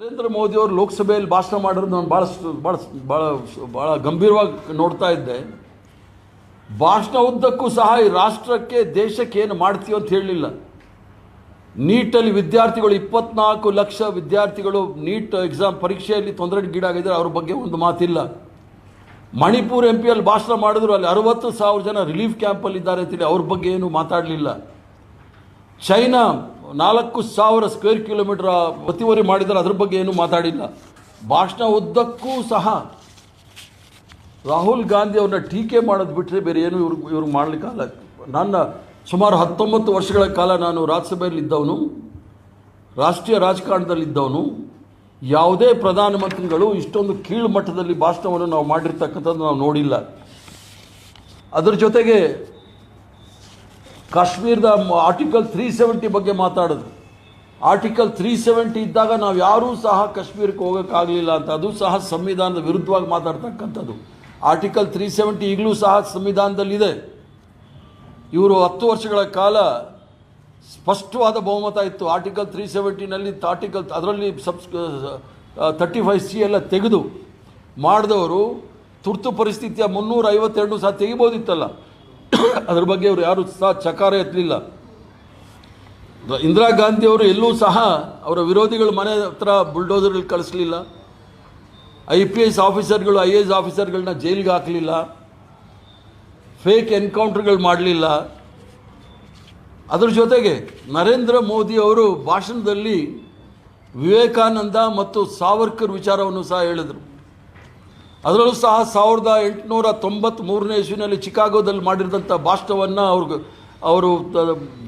ನರೇಂದ್ರ ಮೋದಿ ಅವರು ಲೋಕಸಭೆಯಲ್ಲಿ ಭಾಷಣ ಮಾಡಿರೋದು ನಾನು ಭಾಳ ಭಾಳ ಭಾಳ ಭಾಳ ಗಂಭೀರವಾಗಿ ನೋಡ್ತಾ ಇದ್ದೆ. ಭಾಷಣ ಉದ್ದಕ್ಕೂ ಸಹ ಈ ರಾಷ್ಟ್ರಕ್ಕೆ ದೇಶಕ್ಕೆ ಏನು ಮಾಡ್ತೀವಿ ಅಂತ ಹೇಳಲಿಲ್ಲ. ನೀಟಲ್ಲಿ ವಿದ್ಯಾರ್ಥಿಗಳು ಇಪ್ಪತ್ನಾಲ್ಕು ಲಕ್ಷ ವಿದ್ಯಾರ್ಥಿಗಳು ನೀಟ್ ಎಕ್ಸಾಮ್ ಪರೀಕ್ಷೆಯಲ್ಲಿ ತೊಂದರೆ ಗೀಡಾಗಿದ್ದಾರೆ ಅವ್ರ ಬಗ್ಗೆ ಒಂದು ಮಾತಿಲ್ಲ. ಮಣಿಪುರ್ ಎಂ ಪಿಯಲ್ಲಿ ಭಾಷಣ ಮಾಡಿದ್ರು ಅಲ್ಲಿ ಅರವತ್ತು ಸಾವಿರ ಜನ ರಿಲೀಫ್ ಕ್ಯಾಂಪಲ್ಲಿ ಇದ್ದಾರೆ ಅಂತೇಳಿ ಅವ್ರ ಬಗ್ಗೆ ಏನು ಮಾತಾಡಲಿಲ್ಲ. ಚೈನಾ ನಾಲ್ಕು ಸಾವಿರ ಸ್ಕ್ವೇರ್ ಕಿಲೋಮೀಟರ್ ಒತ್ತಿವರಿ ಮಾಡಿದರೆ ಅದ್ರ ಬಗ್ಗೆ ಏನು ಮಾತಾಡಿಲ್ಲ. ಭಾಷಣ ಉದ್ದಕ್ಕೂ ಸಹ ರಾಹುಲ್ ಗಾಂಧಿ ಅವ್ರನ್ನ ಟೀಕೆ ಮಾಡೋದು ಬಿಟ್ಟರೆ ಬೇರೆ ಏನು ಇವ್ರು ಇವ್ರಿಗೆ ಮಾಡಲಿಕ್ಕಲ್ಲ ನನ್ನ ಸುಮಾರು ಹತ್ತೊಂಬತ್ತು ವರ್ಷಗಳ ಕಾಲ ನಾನು ರಾಜ್ಯಸಭೆಯಲ್ಲಿ ಇದ್ದವನು, ರಾಷ್ಟ್ರೀಯ ರಾಜಕಾರಣದಲ್ಲಿದ್ದವನು ಯಾವುದೇ ಪ್ರಧಾನಮಂತ್ರಿಗಳು ಇಷ್ಟೊಂದು ಕೀಳು ಮಟ್ಟದಲ್ಲಿ ಭಾಷಣವನ್ನು ನಾವು ಮಾಡಿರ್ತಕ್ಕಂಥದ್ದು ನಾವು ನೋಡಿಲ್ಲ. ಅದರ ಜೊತೆಗೆ ಕಾಶ್ಮೀರದ ಆರ್ಟಿಕಲ್ ತ್ರೀ ಸೆವೆಂಟಿ ಬಗ್ಗೆ ಮಾತಾಡಿದ್ರು ಆರ್ಟಿಕಲ್ ತ್ರೀ ಸೆವೆಂಟಿ ಇದ್ದಾಗ ನಾವು ಯಾರೂ ಸಹ ಕಾಶ್ಮೀರಕ್ಕೆ ಹೋಗೋಕ್ಕಾಗಲಿಲ್ಲ ಅಂತ. ಅದು ಸಹ ಸಂವಿಧಾನದ ವಿರುದ್ಧವಾಗಿ ಮಾತಾಡ್ತಕ್ಕಂಥದ್ದು. ಆರ್ಟಿಕಲ್ ತ್ರೀ ಸೆವೆಂಟಿ ಈಗಲೂ ಸಹ ಸಂವಿಧಾನದಲ್ಲಿದೆ. ಇವರು ಹತ್ತು ವರ್ಷಗಳ ಕಾಲ ಸ್ಪಷ್ಟವಾದ ಬಹುಮತ ಇತ್ತು. ಆರ್ಟಿಕಲ್ ತ್ರೀ ಸೆವೆಂಟಿನಲ್ಲಿ ಆರ್ಟಿಕಲ್ ಅದರಲ್ಲಿ ಸಬ್ಸ್ ತರ್ಟಿ ಫೈವ್ ಸಿ ಎಲ್ಲ ತೆಗೆದು ಮಾಡಿದವರು ತುರ್ತು ಪರಿಸ್ಥಿತಿಯ ಮುನ್ನೂರ ಐವತ್ತೆರಡು ಸಹ ತೆಗಿಬೋದಿತ್ತಲ್ಲ. ಅದ್ರ ಬಗ್ಗೆ ಅವರು ಯಾರು ಸಹ ಚಕಾರ ಎತ್ತಲಿಲ್ಲ. ಇಂದಿರಾ ಗಾಂಧಿ ಅವರು ಎಲ್ಲೂ ಸಹ ಅವರ ವಿರೋಧಿಗಳು ಮನೆ ಹತ್ರ ಬುಲ್ಡೋಸರ್ಗಳು ಕಳಿಸ್ಲಿಲ್ಲ. ಐ ಪಿ ಎಸ್ ಆಫೀಸರ್ಗಳು ಐ ಎ ಎಸ್ ಆಫೀಸರ್ಗಳನ್ನ ಜೈಲಿಗೆ ಹಾಕಲಿಲ್ಲ. ಫೇಕ್ ಎನ್ಕೌಂಟರ್ಗಳು ಮಾಡಲಿಲ್ಲ. ಅದರ ಜೊತೆಗೆ ನರೇಂದ್ರ ಮೋದಿ ಅವರು ಭಾಷಣದಲ್ಲಿ ವಿವೇಕಾನಂದ ಮತ್ತು ಸಾವರ್ಕರ್ ವಿಚಾರವನ್ನು ಸಹ ಹೇಳಿದರು. ಅದರಲ್ಲೂ ಸಹ ಸಾವಿರದ ಎಂಟುನೂರ ತೊಂಬತ್ತ್ಮೂರನೇ ಇಸ್ವಿನಲ್ಲಿ ಚಿಕಾಗೋದಲ್ಲಿ ಮಾಡಿರಿದಂಥ ಭಾಷಣವನ್ನು ಅವ್ರಿಗೆ ಅವರು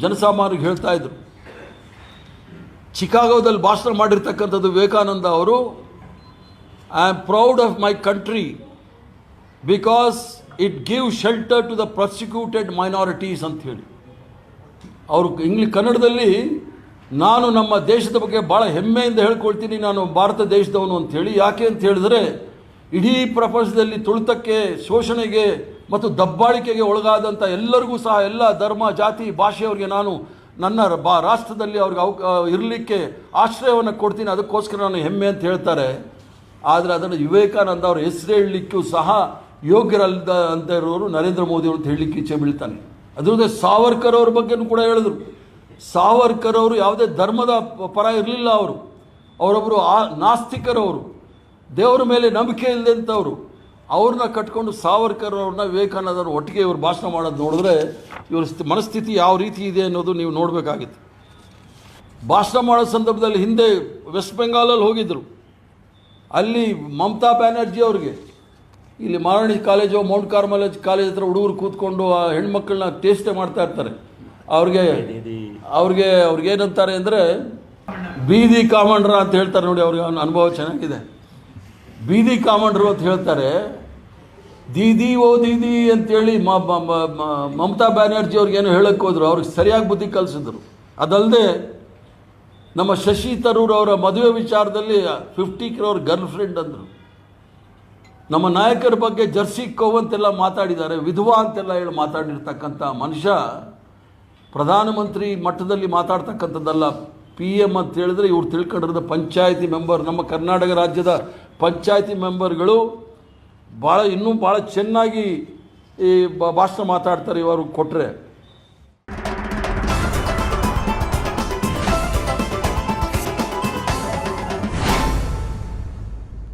ಜನಸಾಮಾನ್ಯರಿಗೆ ಹೇಳ್ತಾ ಇದ್ರು. ಚಿಕಾಗೋದಲ್ಲಿ ಭಾಷಣ ಮಾಡಿರ್ತಕ್ಕಂಥದ್ದು ವಿವೇಕಾನಂದ ಅವರು I am proud of my country because it give shelter to the prosecuted minorities ಅಂತ ಹೇಳಿ. ಅವರು ಇಂಗ್ಲಿ, ಕನ್ನಡದಲ್ಲಿ, ನಾನು ನಮ್ಮ ದೇಶದ ಬಗ್ಗೆ ಭಾಳ ಹೆಮ್ಮೆಯಿಂದ ಹೇಳ್ಕೊಳ್ತೀನಿ, ನಾನು ಭಾರತ ದೇಶದವನು ಅಂಥೇಳಿ ಯಾಕೆ ಅಂತ ಹೇಳಿದ್ರೆ ಇಡೀ ಪ್ರಪಂಚದಲ್ಲಿ ತುಳಿತಕ್ಕೆ, ಶೋಷಣೆಗೆ ಮತ್ತು ದಬ್ಬಾಳಿಕೆಗೆ ಒಳಗಾದಂಥ ಎಲ್ಲರಿಗೂ ಸಹ ಎಲ್ಲ ಧರ್ಮ, ಜಾತಿ, ಭಾಷೆಯವರಿಗೆ ನಾನು ನನ್ನ ಬಾ ರಾಷ್ಟ್ರದಲ್ಲಿ ಅವ್ರಿಗೆ ಅವ ಇರಲಿಕ್ಕೆ ಆಶ್ರಯವನ್ನು ಕೊಡ್ತೀನಿ. ಅದಕ್ಕೋಸ್ಕರ ನಾನು ಹೆಮ್ಮೆ ಅಂತ ಹೇಳ್ತಾರೆ. ಆದರೆ ಅದನ್ನು ವಿವೇಕಾನಂದ ಅವರು ಹೆಸರು ಹೇಳಲಿಕ್ಕೂ ಸಹ ಯೋಗ್ಯರಲ್ಲದ ಅಂತ ಇರೋರು ನರೇಂದ್ರ ಮೋದಿ ಅವರು ಅಂತ ಹೇಳಲಿಕ್ಕೆ ಇಚ್ಛೆ ಬೀಳ್ತಾನೆ. ಅದರದೇ ಸಾವರ್ಕರ್ ಅವ್ರ ಬಗ್ಗೆನೂ ಕೂಡ ಹೇಳಿದ್ರು. ಸಾವರ್ಕರ್ ಅವರು ಯಾವುದೇ ಧರ್ಮದ ಪರ ಇರಲಿಲ್ಲ ಅವರು. ಅವರೊಬ್ಬರು ಆ ನಾಸ್ತಿಕರವರು. ದೇವರ ಮೇಲೆ ನಂಬಿಕೆ ಇಲ್ಲದಂಥವ್ರು ಅವ್ರನ್ನ ಕಟ್ಕೊಂಡು ಸಾವರ್ಕರ್ ಅವ್ರನ್ನ ವಿವೇಕಾನಂದರು ಒಟ್ಟಿಗೆ ಇವರು ಭಾಷಣ ಮಾಡೋದು ನೋಡಿದ್ರೆ ಇವ್ರ ಸ್ಥಿ- ಮನಸ್ಥಿತಿ ಯಾವ ರೀತಿ ಇದೆ ಅನ್ನೋದು ನೀವು ನೋಡಬೇಕಾಗಿತ್ತು. ಭಾಷಣ ಮಾಡೋ ಸಂದರ್ಭದಲ್ಲಿ ಹಿಂದೆ ವೆಸ್ಟ್ ಬೆಂಗಾಲಲ್ಲಿ ಹೋಗಿದ್ದರು ಅಲ್ಲಿ ಮಮತಾ ಬ್ಯಾನರ್ಜಿ ಅವ್ರಿಗೆ, ಇಲ್ಲಿ Maharani college, Mount Carmel college ಹತ್ರ ಹುಡುಗರು ಕೂತ್ಕೊಂಡು ಆ ಹೆಣ್ಮಕ್ಳನ್ನ ಟೇಸ್ಟೆ ಮಾಡ್ತಾ ಇರ್ತಾರೆ. ಅವ್ರಿಗೆ ಅವ್ರಿಗೆ ಅವ್ರಿಗೆ ಏನಂತಾರೆ ಅಂದರೆ ಬೀದಿ ಕಾಮಂಡ್ರ ಅಂತ ಹೇಳ್ತಾರೆ ನೋಡಿ, ಅವ್ರಿಗೆ ಅನುಭವ ಚೆನ್ನಾಗಿದೆ. ಬೀದಿ ಕಾಮಂಡ್ರು ಅಂತ ಹೇಳ್ತಾರೆ, ದೀದಿ ಓ ದೀದಿ ಅಂತೇಳಿ ಮಮತಾ ಬ್ಯಾನರ್ಜಿ ಅವ್ರಿಗೇನು ಹೇಳಕ್ಕೆ ಹೋದ್ರು, ಅವ್ರಿಗೆ ಸರಿಯಾಗಿ ಬುದ್ಧಿ ಕಲಿಸಿದ್ರು. ಅದಲ್ಲದೆ ನಮ್ಮ ಶಶಿ ತರೂರ್ ಅವರ ಮದುವೆ ವಿಚಾರದಲ್ಲಿ ಫಿಫ್ಟಿ ಕ್ರೋರ್ ಗರ್ಲ್ ಫ್ರೆಂಡ್ ಅಂದರು. ನಮ್ಮ ನಾಯಕರ ಬಗ್ಗೆ ಜರ್ಸಿ ಕೋವ್ ಅಂತೆಲ್ಲ ಮಾತಾಡಿದ್ದಾರೆ, ವಿಧವಾ ಅಂತೆಲ್ಲ ಹೇಳಿ ಮಾತಾಡಿರ್ತಕ್ಕಂಥ ಮನುಷ್ಯ ಪ್ರಧಾನಮಂತ್ರಿ ಮಟ್ಟದಲ್ಲಿ ಮಾತಾಡ್ತಕ್ಕಂಥದ್ದಲ್ಲ, ಪಿ ಎಂ ಅಂತ ಹೇಳಿದ್ರೆ ಇವ್ರು ತಿಳ್ಕೊಂಡಿರೋದು ಪಂಚಾಯತಿ ಮೆಂಬರ್, ನಮ್ಮ ಕರ್ನಾಟಕ ರಾಜ್ಯದ ಪಂಚಾಯತಿ ಮೆಂಬರ್ಗಳು ಭಾಳ ಇನ್ನೂ ಭಾಳ ಚೆನ್ನಾಗಿ ಈ ಭಾಷಣ ಮಾತಾಡ್ತಾರೆ ಇವರು ಕೊಟ್ಟರೆ